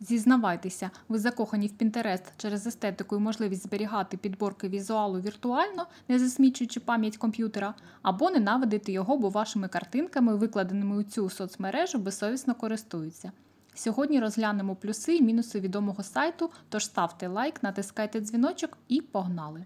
Зізнавайтеся, ви закохані в Пінтерест через естетику і можливість зберігати підборки візуалу віртуально, не засмічуючи пам'ять комп'ютера, або ненавидите його, бо вашими картинками, викладеними у цю соцмережу, безсовісно користуються. Сьогодні розглянемо плюси і мінуси відомого сайту, тож ставте лайк, натискайте дзвіночок і погнали!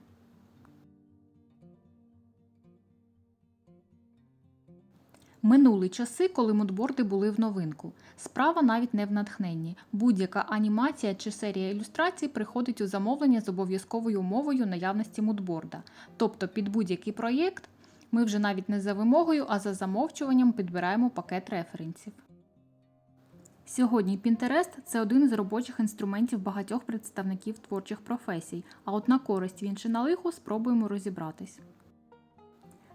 Минули часи, коли мудборди були в новинку. Справа навіть не в натхненні. Будь-яка анімація чи серія ілюстрацій приходить у замовлення з обов'язковою умовою наявності мудборда. Тобто під будь-який проєкт ми вже навіть не за вимогою, а за замовчуванням підбираємо пакет референсів. Сьогодні Pinterest – це один із робочих інструментів багатьох представників творчих професій, а от на користь він чи на лихо спробуємо розібратись.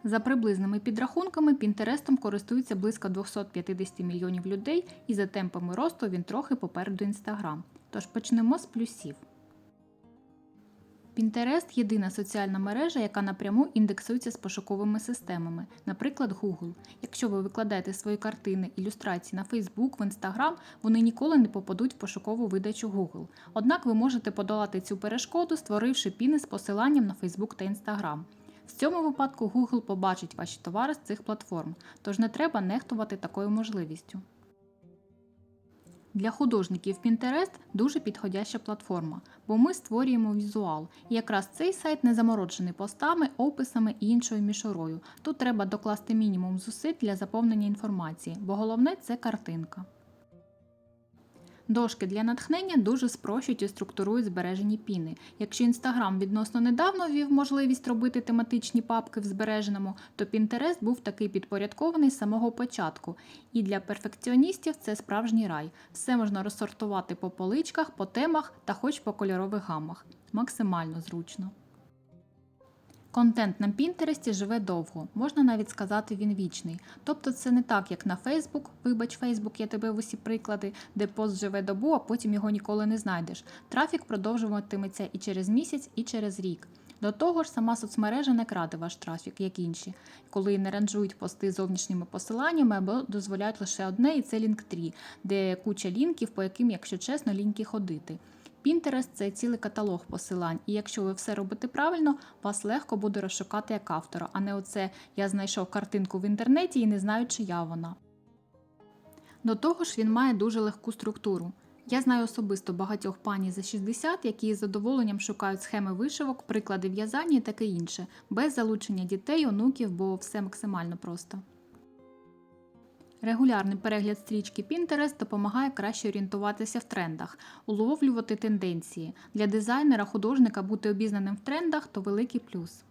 За приблизними підрахунками, Пінтерестом користується близько 250 мільйонів людей, і за темпами росту він трохи попереду Instagram. Тож почнемо з плюсів. Pinterest – єдина соціальна мережа, яка напряму індексується з пошуковими системами, наприклад, Google. Якщо ви викладаєте свої картини, ілюстрації на Facebook, в Instagram, вони ніколи не попадуть в пошукову видачу Google. Однак ви можете подолати цю перешкоду, створивши піни з посиланням на Facebook та Instagram. В цьому випадку Google побачить ваші товари з цих платформ, тож не треба нехтувати такою можливістю. Для художників Pinterest дуже підходяща платформа, бо ми створюємо візуал. І якраз цей сайт не замороджений постами, описами і іншою мішурою. Тут треба докласти мінімум зусиль для заповнення інформації, бо головне це картинка. Дошки для натхнення дуже спрощують і структурують збережені піни. Якщо Instagram відносно недавно ввів можливість робити тематичні папки в збереженому, то Pinterest був такий підпорядкований з самого початку. І для перфекціоністів це справжній рай. Все можна розсортувати по поличках, по темах та хоч по кольорових гамах. Максимально зручно. Контент на Пінтересті живе довго, можна навіть сказати, він вічний. Тобто це не так, як на Facebook, вибач, Facebook, я тебе в усі приклади, де пост живе добу, а потім його ніколи не знайдеш. Трафік продовжуватиметься і через місяць, і через рік. До того ж, сама соцмережа не краде ваш трафік, як інші, коли не ранжують пости зовнішніми посиланнями або дозволяють лише одне, і це Linktree, де куча лінків, по яким, якщо чесно, ліньки ходити. Pinterest – це цілий каталог посилань, і якщо ви все робите правильно, вас легко буде розшукати як автора, а не оце я знайшов картинку в інтернеті і не знаю, чия вона. До того ж, він має дуже легку структуру. Я знаю особисто багатьох пані за 60, які з задоволенням шукають схеми вишивок, приклади в'язання і таке інше, без залучення дітей, онуків, бо все максимально просто. Регулярний перегляд стрічки Pinterest допомагає краще орієнтуватися в трендах, уловлювати тенденції. Для дизайнера-художника бути обізнаним в трендах то великий плюс.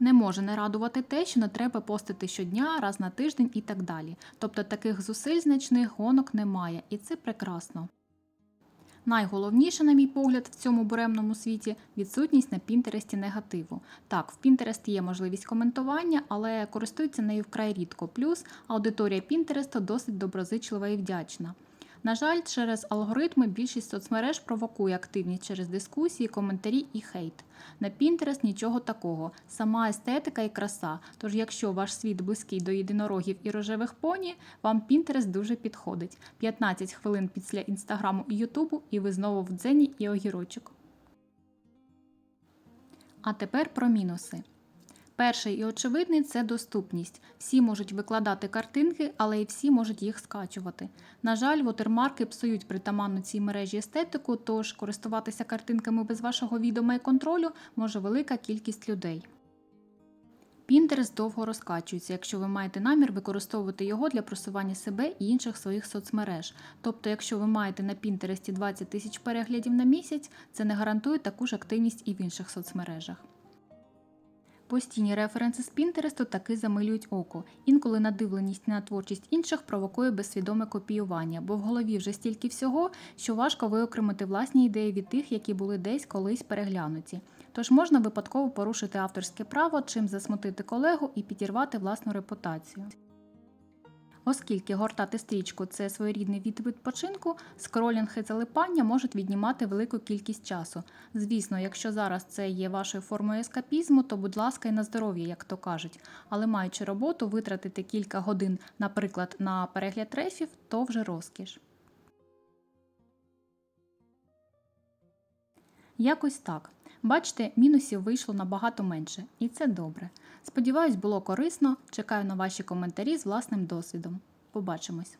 Не може не радувати те, що не треба постити щодня, раз на тиждень і так далі. Тобто таких зусиль значних гонок немає, і це прекрасно. Найголовніше, на мій погляд, в цьому буремному світі відсутність на Пінтересті негативу. Так, в Пінтерест є можливість коментування, але користуються нею вкрай рідко. Плюс аудиторія Пінтереста досить доброзичлива і вдячна. На жаль, через алгоритми більшість соцмереж провокує активність через дискусії, коментарі і хейт. На Pinterest нічого такого, сама естетика і краса. Тож, якщо ваш світ близький до єдинорогів і рожевих поні, вам Pinterest дуже підходить. 15 хвилин після інстаграму і Ютубу, і ви знову в дзені і огірочок. А тепер про мінуси. Перший і очевидний це доступність. Всі можуть викладати картинки, але й всі можуть їх скачувати. На жаль, вотермарки псують притаманну цій мережі естетику, тож користуватися картинками без вашого відома і контролю може велика кількість людей. Pinterest довго розкачується, якщо ви маєте намір використовувати його для просування себе і інших своїх соцмереж. Тобто, якщо ви маєте на Pinterest 20 тисяч переглядів на місяць, це не гарантує таку ж активність і в інших соцмережах. Постійні референси з Пінтересту таки замилюють око. Інколи надивленість на творчість інших провокує безсвідоме копіювання, бо в голові вже стільки всього, що важко виокремити власні ідеї від тих, які були десь колись переглянуті. Тож можна випадково порушити авторське право, чим засмутити колегу і підірвати власну репутацію. Оскільки гортати стрічку це своєрідний від відпочинку, скролінг і залипання можуть віднімати велику кількість часу. Звісно, якщо зараз це є вашою формою ескапізму, то будь ласка, і на здоров'я, як то кажуть. Але маючи роботу, витратити кілька годин, наприклад, на перегляд трефів, то вже розкіш. Якось так. Бачите, мінусів вийшло набагато менше, і це добре. Сподіваюсь, було корисно. Чекаю на ваші коментарі з власним досвідом. Побачимось!